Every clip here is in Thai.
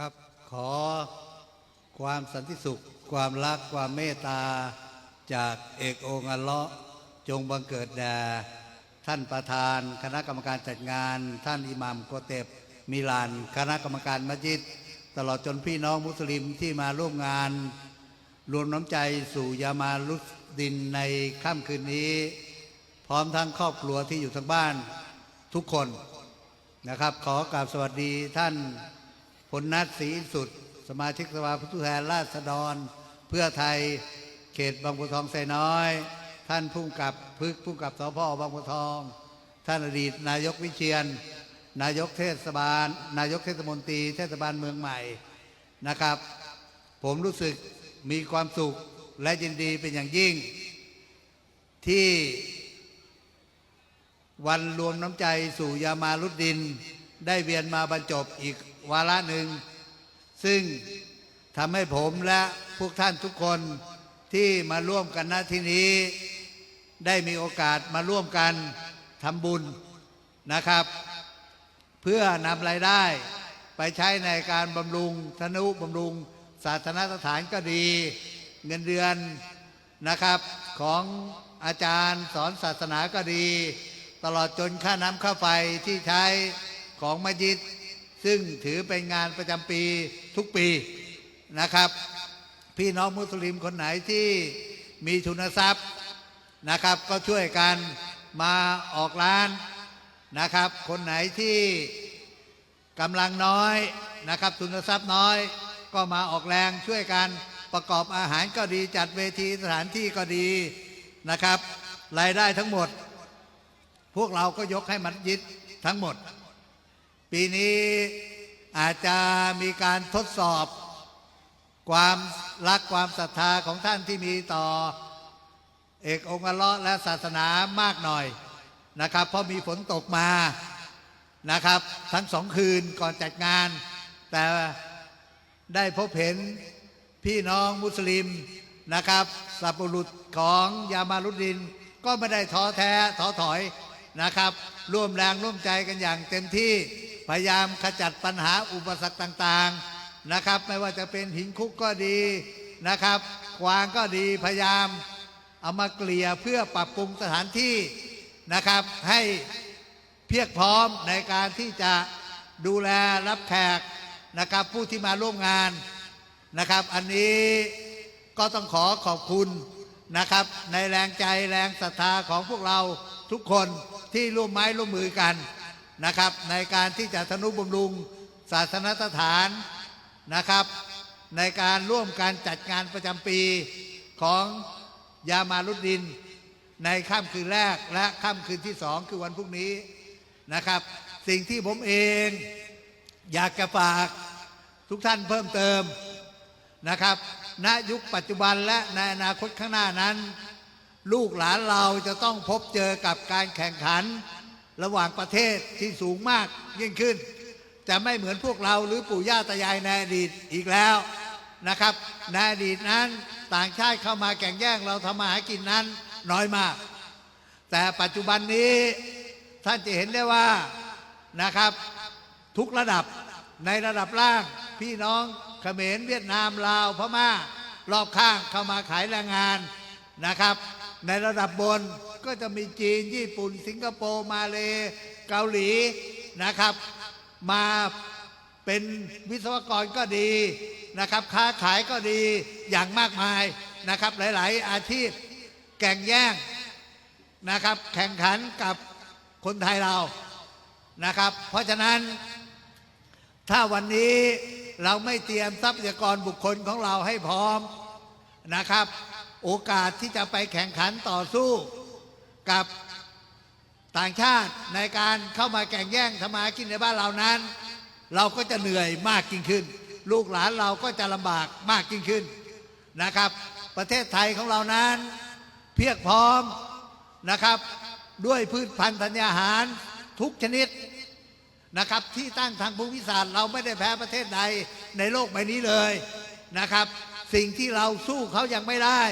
ครับ ขอความสันติสุข ความรักความเมตตา จากเอกองค์อัลเลาะห์จงบังเกิดแด่ท่านประธานคณะกรรมการจัดงาน ท่านอิหมัมโกเตบมิลาน คณะกรรมการมัสยิด ตลอดจนพี่น้องมุสลิมที่มาร่วมงาน รวมน้ำใจสู่ยามาลุสดินในค่ำคืนนี้ พร้อมทั้งครอบครัวที่อยู่ทั้งบ้านทุกคนนะครับ ขอกราบสวัสดีท่าน พลนัทศรีสุด สมาชิกสภาผู้แทนราษฎร เพื่อไทยเขตบางบัวทองไซน้อย ท่านผู้กำกับพึกผู้กำกับสพบางบัวทอง ท่านอดีตนายกวิเชียน นายกเทศบาล นายกเทศมนตรีเทศบาลเมืองใหม่นะครับ ผมรู้สึกมีความสุขและยินดีเป็นอย่างยิ่ง ที่วันรวมน้ำใจสู่ยามารุดดิน ได้เวียนมาบรรจบอีก วาระหนึ่ง ซึ่งทำให้ผมและพวกท่านทุกคนที่มาร่วมกันณที่นี้ ได้มีโอกาสมาร่วมกันทำบุญนะครับ เพื่อนำรายได้ไปใช้ในการบำรุงธนุบำรุงศาสนสถานก็ดี เงินเดือนนะครับของอาจารย์สอนศาสนาก็ดี ตลอดจนค่าน้ำค่าไฟที่ใช้ของมัสยิด ซึ่งถือเป็นงานประจำปีทุกปีนะครับ พี่น้องมุสลิมคนไหนที่มีทุนทรัพย์นะครับ ก็ช่วยกันมาออกร้านนะครับ คนไหนที่กำลังน้อยนะครับ ทุนทรัพย์น้อย ก็มาออกแรงช่วยกันประกอบอาหารก็ดีจัดเวทีสถานที่ก็ดีนะครับรายได้ทั้งหมด พวกเราก็ยกให้มัสยิดทั้งหมด ปีนี้อาจจะมีการทดสอบความรักความศรัทธาของท่านที่มีต่อ เอกองค์ละและศาสนามากหน่อยนะครับ เพราะมีฝนตกมานะครับ ทั้งสองคืนก่อนจัดงาน แต่ได้พบเห็นพี่น้องมุสลิมนะครับสับปรุษของยามารุดิน ก็ไม่ได้ท้อแท้ท้อถอยนะครับ ร่วมแรงร่วมใจกันอย่างเต็มที่ พยายามขจัดปัญหาอุปสรรคต่างๆนะครับ ไม่ว่าจะเป็นหินคุกก็ดีนะครับกวางก็ดีพยายามเอามาเกลี่ยเพื่อปรับปรุงสถานที่นะครับ ให้เพียงพร้อมในการที่จะดูแลรับแขกนะครับ ผู้ที่มาร่วมงานนะครับ อันนี้ก็ต้องขอขอบคุณนะครับ ในแรงใจแรงศรัทธาของพวกเราทุกคนที่ร่วมไม้ร่วมมือกัน นะครับในการที่จะทนุบำรุงศาสนสถานนะครับ ในการร่วมการจัดงานประจำปีของยามารุดดิน ในค่ำคืนแรกและค่ำคืนที่สองคือวันพรุ่งนี้นะครับ สิ่งที่ผมเองอยากจะฝากทุกท่านเพิ่มเติมนะครับ ณยุคปัจจุบันและในอนาคตข้างหน้านั้น ลูกหลานเราจะต้องพบเจอกับการแข่งขัน ระหว่างประเทศที่สูงมากยิ่งขึ้น จะไม่เหมือนพวกเราหรือปู่ย่าตายายในอดีตอีกแล้วนะครับในอดีตนั้นต่างชาติเข้ามาแข่งแย่งเราทำมาหากินนั้นน้อยมาก แต่ปัจจุบันนี้ท่านจะเห็นได้ว่านะครับ ทุกระดับในระดับล่าง พี่น้องเขมรเวียดนามลาวพม่ารอบข้างเข้ามาขายแรงงานนะครับ ในระดับบนก็จะมีจีน ญี่ปุ่น สิงคโปร์มาเลเกาหลีนะครับ มาเป็นวิศวกรก็ดีนะครับ ค้าขายก็ดีอย่างมากมายนะครับ หลาย ๆ อาชีพแข่งแย่งนะครับ แข่งขันกับคนไทยเรานะครับ เพราะฉะนั้น ถ้าวันนี้เราไม่เตรียมทรัพยากรบุคคลของเราให้พร้อมนะครับ โอกาสที่จะไปแข่งขันต่อสู้กับต่างชาติในการเข้ามาแข่งแย่งทำมาหากินในบ้านเรานั้น เราก็จะเหนื่อยมากยิ่งขึ้น ลูกหลานเราก็จะลำบากมากยิ่งขึ้นนะครับ ประเทศไทยของเรานั้น เพียงพร้อมนะครับ ด้วยพืชพันธุ์ธัญญาหารทุกชนิดนะครับ ที่ตั้งทางภูมิศาสตร์เราไม่ได้แพ้ประเทศใดในโลกใบนี้เลยนะครับ สิ่งที่เราสู้เขายังไม่ได้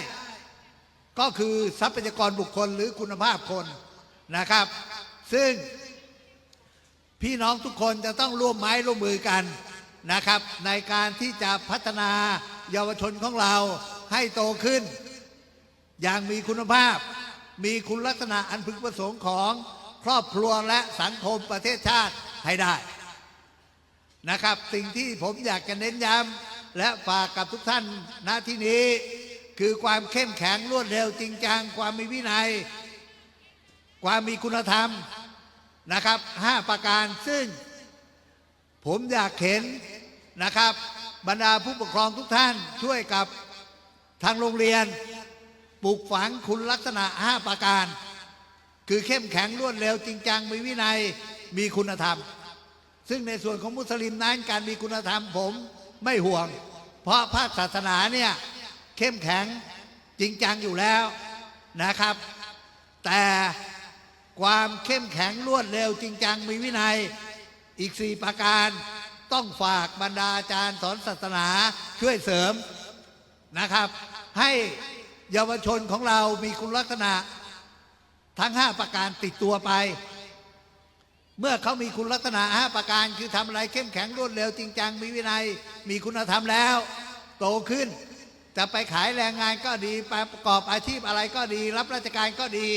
ก็คือทรัพยากรบุคคลหรือคุณภาพคนนะครับ ซึ่งพี่น้องทุกคนจะต้องร่วมไม้ร่วมมือกันนะครับ ในการที่จะพัฒนาเยาวชนของเราให้โตขึ้น อย่างมีคุณภาพ มีคุณลักษณะอันพึงประสงค์ของครอบครัวและสังคมประเทศชาติให้ได้นะครับ สิ่งที่ผมอยากจะเน้นย้ำและฝากกับทุกท่านณที่นี้ คือความเข้มแข็งรวดเร็วจริงจัง ความมีวินัย ความมีคุณธรรมนะครับห้าประการซึ่ง ผมอยากเห็นนะครับ บรรดาผู้ปกครองทุกท่านช่วยกับทางโรงเรียนปลูกฝังคุณลักษณะ5ประการ คือเข้มแข็งรวดเร็วจริงจังมีวินัยมีคุณธรรม ซึ่งในส่วนของมุสลิมนั้นการมีคุณธรรมผมไม่ห่วง เพราะภาคศาสนาเนี่ย เข้มแข็งจริงจังอยู่แล้วนะครับ แต่ความเข้มแข็งรวดเร็วจริงจังมีวินัยอีกสี่ประการต้องฝากบรรดาอาจารย์สอนศาสนาช่วยเสริมนะครับ ให้เยาวชนของเรามีคุณลักษณะทั้ง 5 ประการติดตัวไป เมื่อเขามีคุณลักษณะ 5 ประการคือทำอะไรเข้มแข็งรวดเร็วจริงจังมีวินัยมีคุณธรรมแล้ว โตขึ้น จะไปขายแรงงานก็ดีไปประกอบอาชีพอะไรก็ดี รับราชการก็ดี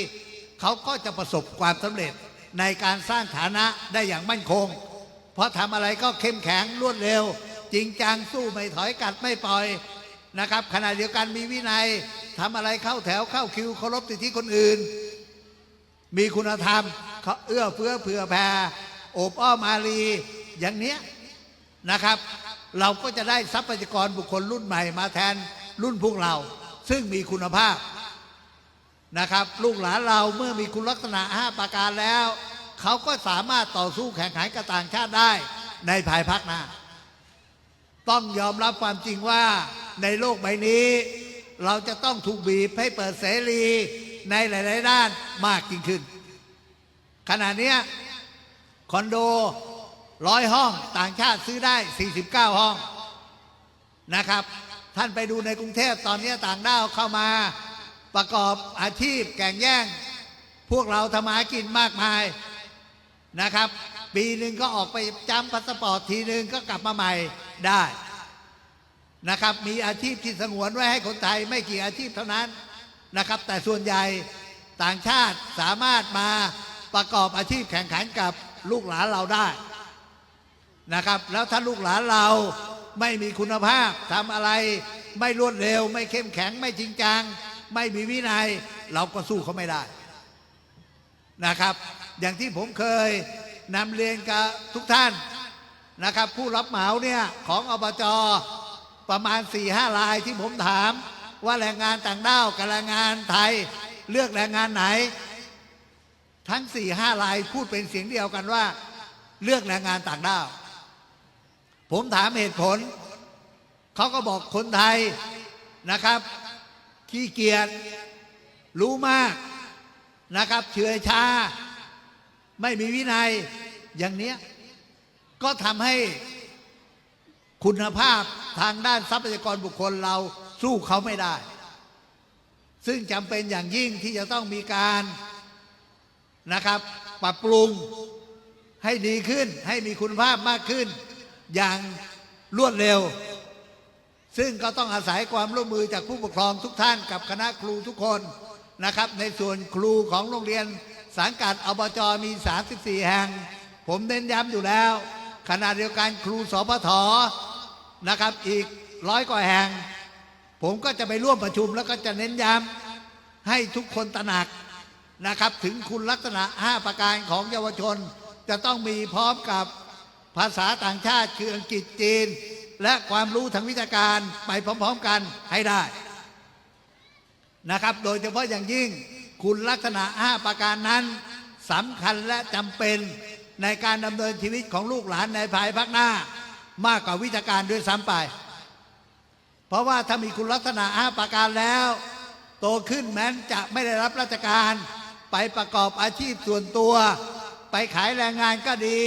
เขาก็จะประสบความสำเร็จในการสร้างฐานะได้อย่างมั่นคง เพราะทำอะไรก็เข้มแข็งรวดเร็ว จริงจังสู้ไม่ถอยกัดไม่ปล่อยนะครับขณะเดียวกันมีวินัยทำอะไรเข้าแถวเข้าคิวเคารพสิทธิคนอื่น มีคุณธรรมเขาเอื้อเฟื้อเผื่อแผ่โอบอ้อมอารีอย่างเนี้ยนะครับ เราก็จะได้ทรัพยากรบุคคลรุ่นใหม่มาแทน รุ่นพวกเรา ซึ่งมีคุณภาพนะครับ ลูกหลานเราเมื่อมีคุณลักษณะ 5 ประการแล้ว เขาก็สามารถต่อสู้แข่งขันกับต่างชาติได้ ในภายภาคหน้า ต้องยอมรับความจริงว่าในโลกใบนี้ เราจะต้องถูกบีบให้เปิดเสรีในหลาย ๆ ด้านมากยิ่งขึ้น ขณะนี้คอนโดร้อยห้องต่างชาติซื้อได้ 49 ห้องนะครับ ท่านไปดูในกรุงเทพตอนนี้ต่างด้าวเข้ามาประกอบอาชีพแก่งแย่ง พวกเราทำมาหากินมากมายนะครับ ปีหนึ่งก็ออกไปจำพาสปอร์ตทีหนึ่งก็กลับมาใหม่ได้นะครับ มีอาชีพที่สงวนไว้ให้คนไทยไม่กี่อาชีพเท่านั้นนะครับ แต่ส่วนใหญ่ต่างชาติสามารถมาประกอบอาชีพแข่งขันกับลูกหลานเราได้นะครับ แล้วถ้าลูกหลานเรา ไม่มีคุณภาพทำอะไร ไม่รวดเร็ว ไม่เข้มแข็ง ไม่จริงจัง ไม่มีวินัย เราก็สู้เขาไม่ได้นะครับ อย่างที่ผมเคยนำเรียนกับทุกท่านนะครับ ผู้รับเหมาเนี่ยของอบจประมาณ4ี่ห้ารายที่ผมถาม ว่าแรงงานต่างด้าวกับแรงงานไทยเลือกแรงงานไหน ทั้ง4ี่ห้ารายพูดเป็นเสียงเดียวกันว่า เลือกแรงงานต่างด้าว ผมถามเหตุผล เขาก็บอกคนไทยนะครับ ขี้เกียจรู้มากนะครับ เฉื่อยชา ไม่มีวินัยอย่างเนี้ย ก็ทำให้คุณภาพทางด้านทรัพยากรบุคคลเราสู้เขาไม่ได้ ซึ่งจำเป็นอย่างยิ่งที่จะต้องมีการนะครับ ปรับปรุงให้ดีขึ้นให้มีคุณภาพมากขึ้น อย่างรวดเร็ว ซึ่งก็ต้องอาศัยความร่วมมือจากผู้ปกครองทุกท่านกับคณะครูทุกคนนะครับ ในส่วนครูของโรงเรียนสังกัดอบจมี 34 แห่ง ผมเน้นย้ำอยู่แล้ว ขณะเดียวกันครูสพทนะครับอีกร้อยกว่าแห่ง ผมก็จะไปร่วมประชุมแล้วก็จะเน้นย้ำให้ทุกคนตระหนักนะครับ ถึงคุณลักษณะ 5 ประการของเยาวชน จะต้องมีพร้อมกับ ภาษาต่างชาติคืออังกฤษจีน และความรู้ทางวิชาการไปพร้อมๆกันให้ได้นะครับ โดยเฉพาะอย่างยิ่งคุณลักษณะ 5 ประการนั้นสำคัญและจำเป็นในการดำเนินชีวิตของลูกหลานในภายภาคหน้า มากกว่าวิชาการด้วยซ้ำไป เพราะว่าถ้ามีคุณลักษณะ 5 ประการแล้ว โตขึ้นแม้นจะไม่ได้รับราชการ ไปประกอบอาชีพส่วนตัว ไปขายแรงงานก็ดี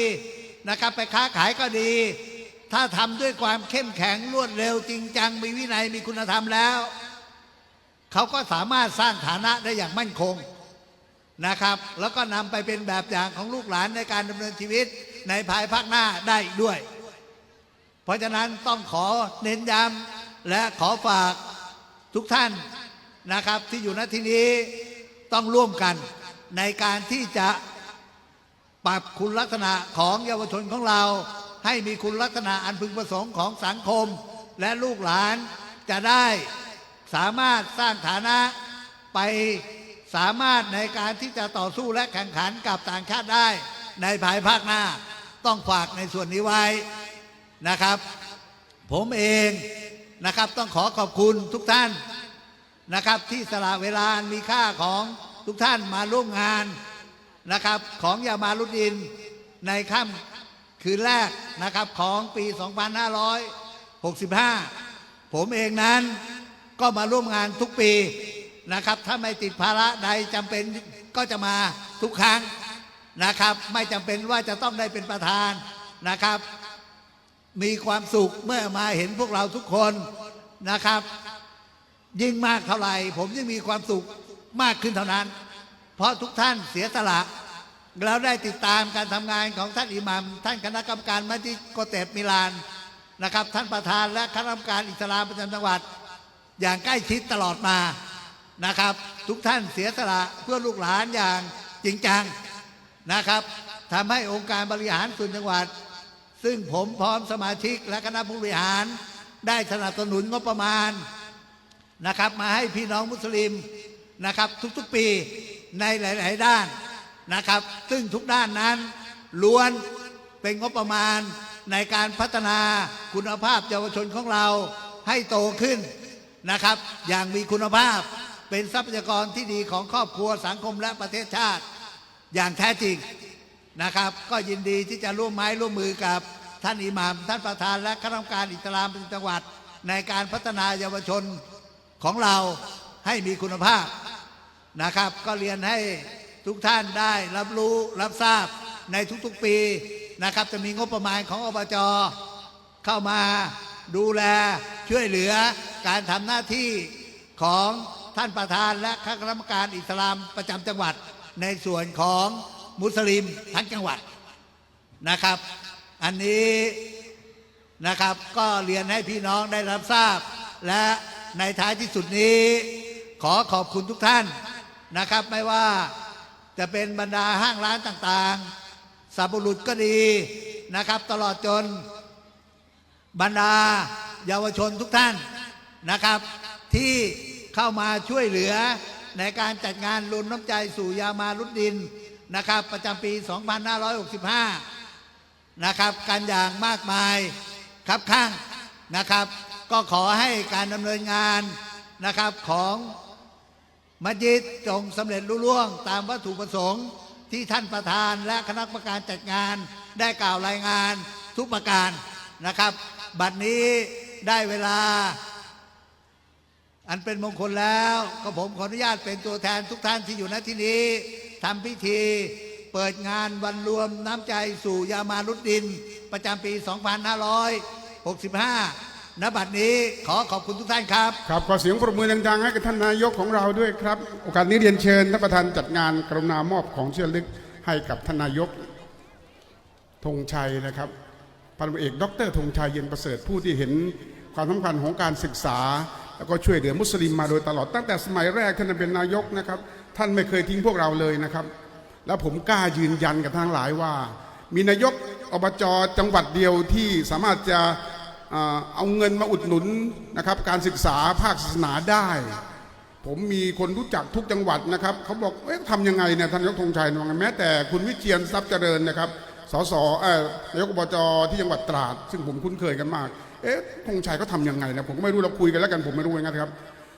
นะครับ ไปค้าขายก็ดี ถ้าทำด้วยความเข้มแข็งรวดเร็วจริงจัง มีวินัยมีคุณธรรมแล้ว เขาก็สามารถสร้างฐานะได้อย่างมั่นคงนะครับ แล้วก็นำไปเป็นแบบอย่างของลูกหลานในการดำเนินชีวิตในภายภาคหน้าได้ด้วย เพราะฉะนั้นต้องขอเน้นย้ำและขอฝากทุกท่านนะครับที่อยู่ณที่นี้ต้องร่วมกันในการที่จะ ปรับคุณลักษณะของเยาวชนของเรา ให้มีคุณลักษณะอันพึงประสงค์ของสังคม และลูกหลานจะได้สามารถสร้างฐานะไปสามารถในการที่จะต่อสู้และแข่งขันกับต่างชาติได้ในภายภาคหน้าต้องฝากในส่วนนี้ไว้นะครับ ผมเองนะครับต้องขอขอบคุณทุกท่านนะครับที่สละเวลานมีค่าของทุกท่านมาร่วมงาน นะครับ ของยามารุดดินในค่ำคืนแรกนะครับของปี 2565 ผมเองนั้นก็มาร่วมงานทุกปีนะครับ ถ้าไม่ติดภาระใดจำเป็นก็จะมาทุกครั้งนะครับ ไม่จำเป็นว่าจะต้องได้เป็นประธานนะครับ มีความสุขเมื่อมาเห็นพวกเราทุกคนนะครับ ยิ่งมากเท่าไหร่ ผมยิ่งมีความสุขมากขึ้นเท่านั้น เพราะทุกท่านเสียสละแล้วได้ติดตามการทำงานของท่านอิหมัมท่านคณะกรรมการมัสยิดโกเตบมิลานนะครับ ท่านประธานและคณะกรรมการอิสลามประจำจังหวัด อย่างใกล้ชิดตลอดมานะครับ ทุกท่านเสียสละเพื่อลูกหลานอย่างจริงจังนะครับทำให้องค์การบริหารส่วนจังหวัด ซึ่งผมพร้อมสมาชิกและคณะผู้บริหาร ได้สนับสนุนงบประมาณนะครับ มาให้พี่น้องมุสลิมนะครับ ทุกๆปี ในหลาย ๆ ด้านนะครับ ซึ่งทุกด้านนั้นล้วนเป็นงบประมาณในการพัฒนาคุณภาพเยาวชนของเราให้โตขึ้นนะครับ อย่างมีคุณภาพเป็นทรัพยากรที่ดีของครอบครัวสังคมและประเทศชาติ อย่างแท้จริงนะครับ ก็ยินดีที่จะร่วมไม้ร่วมมือกับท่านอิหมาม ท่านประธานและคณะกรรมการอิสลามประจำจังหวัด ในการพัฒนาเยาวชนของเราให้มีคุณภาพ นะครับ ก็เรียนให้ทุกท่านได้รับรู้รับทราบในทุกๆปีนะครับ จะมีงบประมาณของอบจเข้ามาดูแลช่วยเหลือการทำหน้าที่ของท่านประธานและคณะกรรมการอิสลามประจำจังหวัด ในส่วนของมุสลิมทั้งจังหวัดนะครับ อันนี้นะครับก็เรียนให้พี่น้องได้รับทราบ และในท้ายที่สุดนี้ ขอขอบคุณทุกท่าน นะครับ ไม่ว่าจะเป็นบรรดาห้างร้านต่างๆสับบุรุษก็ดีนะครับ ตลอดจนบรรดาเยาวชนทุกท่านนะครับ ที่เข้ามาช่วยเหลือในการจัดงานรุนน้ำใจสู่ยามารุดดินนะครับ ประจำปี 2565 นะครับกันอย่างมากมายครับข้างนะครับ ก็ขอให้การดำเนินงานนะครับของ มัสยิดจงสำเร็จรุ่ล่วง ตามวัตถุประสงค์ที่ท่านประธานและคณะกรรมการจัดงาน ได้กล่าวรายงานทุกประการนะครับ บัดนี้ได้เวลา อันเป็นมงคลแล้วก็ผมขออนุญาตเป็นตัวแทนทุกท่านที่อยู่ณที่นี้ทำพิธีเปิดงานวันรวมน้ำใจสู่ยามารุดดิน ประจำปี 2565 ณบัดนี้ขอขอบคุณทุกท่านครับ ครับขอเสียงปรบมือดังๆให้กับท่านนายกของเราด้วยครับ โอกาสนี้เรียนเชิญท่านประธานจัดงานกรุณามอบของเชื่อลึกให้กับท่านนายกธงชัยนะครับพันเอก ดรธงชัยเย็นประเสริฐผู้ที่เห็นความสำคัญของการศึกษา แล้วก็ช่วยเหลือมุสลิมมาโดยตลอดตั้งแต่สมัยแรกท่านเป็นนายกนะครับ ท่านไม่เคยทิ้งพวกเราเลยนะครับ แล้วผมกล้ายืนยันกับทั้งหลายว่า มีนายกอบจจังหวัดเดียวที่สามารถจะ เอาเงินมาอุดหนุนนะครับการศึกษาภาคศาสนาได้ ผมมีคนรู้จักทุกจังหวัดนะครับเขาบอกเอ๊ะทำยังไงเนี่ยท่านนายกธงชัยว่าไงแม้แต่คุณวิเชียนทรัพย์เจริญนะครับสสเอ่อนายกอบจที่จังหวัดตราด ซึ่งผมคุ้นเคยกันมาก เอ๊ะธงชัยเขาทำยังไงนะผมก็ไม่รู้เราคุยกันแล้วกันผมไม่รู้เหมือนกันครับ